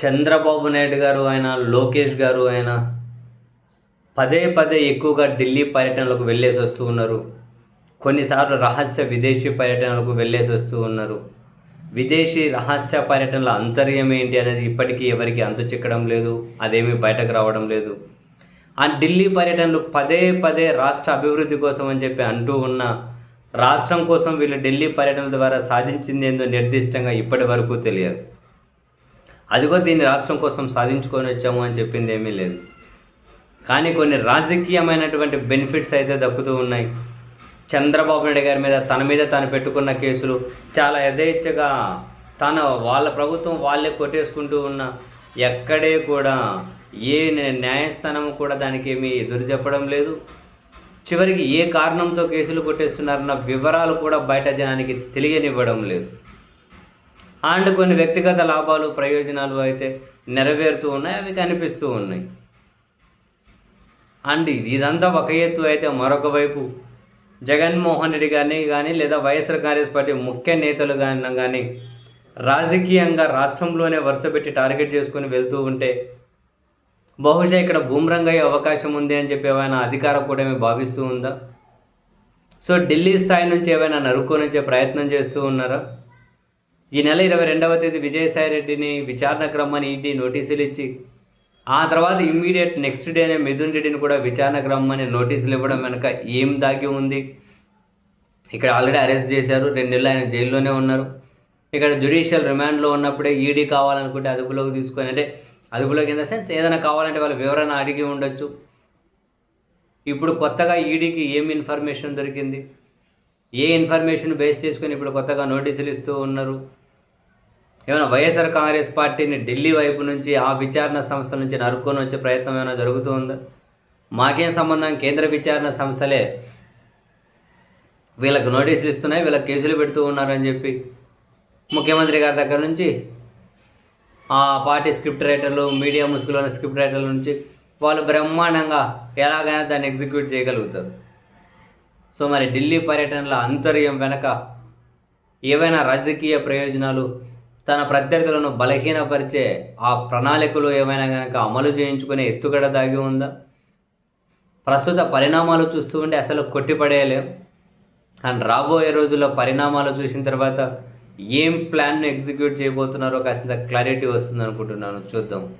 చంద్రబాబు నాయుడు గారు అయినా లోకేష్ గారు అయినా పదే పదే ఎక్కువగా ఢిల్లీ పర్యటనలకు వెళ్ళేసి వస్తూ ఉన్నారు. కొన్నిసార్లు రహస్య విదేశీ పర్యటనలకు వెళ్ళేసి వస్తూ ఉన్నారు. విదేశీ రహస్య పర్యటనల అంతర్యం ఏంటి అనేది ఇప్పటికీ ఎవరికి అంతు చిక్కడం లేదు అదేమీ బయటకు రావడం లేదు. ఆ ఢిల్లీ పర్యటనలు పదే పదే రాష్ట్ర అభివృద్ధి కోసం అని చెప్పి అంటూ ఉన్న రాష్ట్రం కోసం వీళ్ళు ఢిల్లీ పర్యటనల ద్వారా సాధించింది ఏందో నిర్దిష్టంగా ఇప్పటి వరకు తెలియదు. అదిగో దీన్ని రాష్ట్రం కోసం సాధించుకొని వచ్చాము అని చెప్పింది ఏమీ లేదు. కానీ కొన్ని రాజకీయమైనటువంటి బెనిఫిట్స్ అయితే దక్కుతూ ఉన్నాయి. చంద్రబాబు నాయుడు గారి మీద తన మీద తాను పెట్టుకున్న కేసులు చాలా యథేచ్ఛగా తన వాళ్ళ ప్రభుత్వం వాళ్ళే కొట్టేసుకుంటూ ఉన్న ఎక్కడే కూడా ఏ న్యాయస్థానం కూడా దానికి ఏమీ ఎదురు చెప్పడం లేదు. చివరికి ఏ కారణంతో కేసులు కొట్టేస్తున్నారన్న వివరాలు కూడా బయట జనానికి తెలియనివ్వడం లేదు. అండ్ కొన్ని వ్యక్తిగత లాభాలు ప్రయోజనాలు అయితే నెరవేరుతూ ఉన్నాయి అవి కనిపిస్తూ ఉన్నాయి. అండ్ ఇది ఇదంతా ఒక ఎత్తు అయితే మరొక వైపు జగన్మోహన్ రెడ్డి గారిని కానీ లేదా వైఎస్ఆర్ కాంగ్రెస్ పార్టీ ముఖ్య నేతలు కానీ కానీ రాజకీయంగా రాష్ట్రంలోనే వరుసపెట్టి టార్గెట్ చేసుకొని వెళ్తూ ఉంటే బహుశా ఇక్కడ బూమ్రంగ్ అయ్యే అవకాశం ఉంది అని చెప్పి ఏమైనా అధికార కూటమి భావిస్తూ ఉందా? సో ఢిల్లీ స్థాయి నుంచి ఏమైనా నరుక్కొని వచ్చే ప్రయత్నం చేస్తూ ఉన్నారా? ఈ నెల ఇరవై రెండవ తేదీ విజయసాయి రెడ్డిని విచారణకు రమ్మని ఈడీ నోటీసులు ఇచ్చి ఆ తర్వాత ఇమ్మీడియట్ నెక్స్ట్ డేనే మిథున్ రెడ్డిని కూడా విచారణకు రమ్మని నోటీసులు ఇవ్వడం వెనుక ఏం దాగి ఉంది? ఇక్కడ ఆల్రెడీ అరెస్ట్ చేశారు రెండు నెలలు ఆయన జైల్లోనే ఉన్నారు. ఇక్కడ జ్యుడిషియల్ రిమాండ్లో ఉన్నప్పుడే ఈడీ కావాలనుకుంటే అదుపులోకి తీసుకొని అంటే అదుపులోకి ఇన్ ద సెన్స్ ఏదైనా కావాలంటే వాళ్ళ వివరణ అడిగి ఉండొచ్చు. ఇప్పుడు కొత్తగా ఈడీకి ఏం ఇన్ఫర్మేషన్ దొరికింది? ఏ ఇన్ఫర్మేషన్ బేస్ చేసుకొని ఇప్పుడు కొత్తగా నోటీసులు ఇస్తూ ఉన్నారు? ఏమైనా వైఎస్ఆర్ కాంగ్రెస్ పార్టీని ఢిల్లీ వైపు నుంచి ఆ విచారణ సంస్థ నుంచి నరుక్కొని వచ్చే ప్రయత్నం ఏమైనా జరుగుతూ ఉందా? మాకేం సంబంధం? కేంద్ర విచారణ సంస్థలే వీళ్ళకు నోటీసులు ఇస్తున్నాయి వీళ్ళకి కేసులు పెడుతూ ఉన్నారని చెప్పి. ముఖ్యమంత్రి గారి దగ్గర నుంచి ఆ పార్టీ స్క్రిప్ట్ రైటర్లు మీడియా ముసుగులో స్క్రిప్ట్ రైటర్ల నుంచి వాళ్ళు బ్రహ్మాండంగా ఎలాగైనా దాన్ని ఎగ్జిక్యూట్ చేయగలుగుతారు. సో మరి ఢిల్లీ పర్యటనల అంతర్యం వెనక ఏవైనా రాజకీయ ప్రయోజనాలు తన ప్రత్యర్థులను బలహీనపరిచే ఆ ప్రణాళికలు ఏమైనా కనుక అమలు చేయించుకునే ఎత్తుగడ దాగి ఉందా? ప్రస్తుత పరిణామాలు చూస్తూ ఉంటే అసలు కొట్టిపడేయలేం. అండ్ రాబోయే రోజుల్లో పరిణామాలు చూసిన తర్వాత ఏం ప్లాన్ను ఎగ్జిక్యూట్ చేయబోతున్నారో కాసింత క్లారిటీ వస్తుంది అనుకుంటున్నాను చూద్దాం.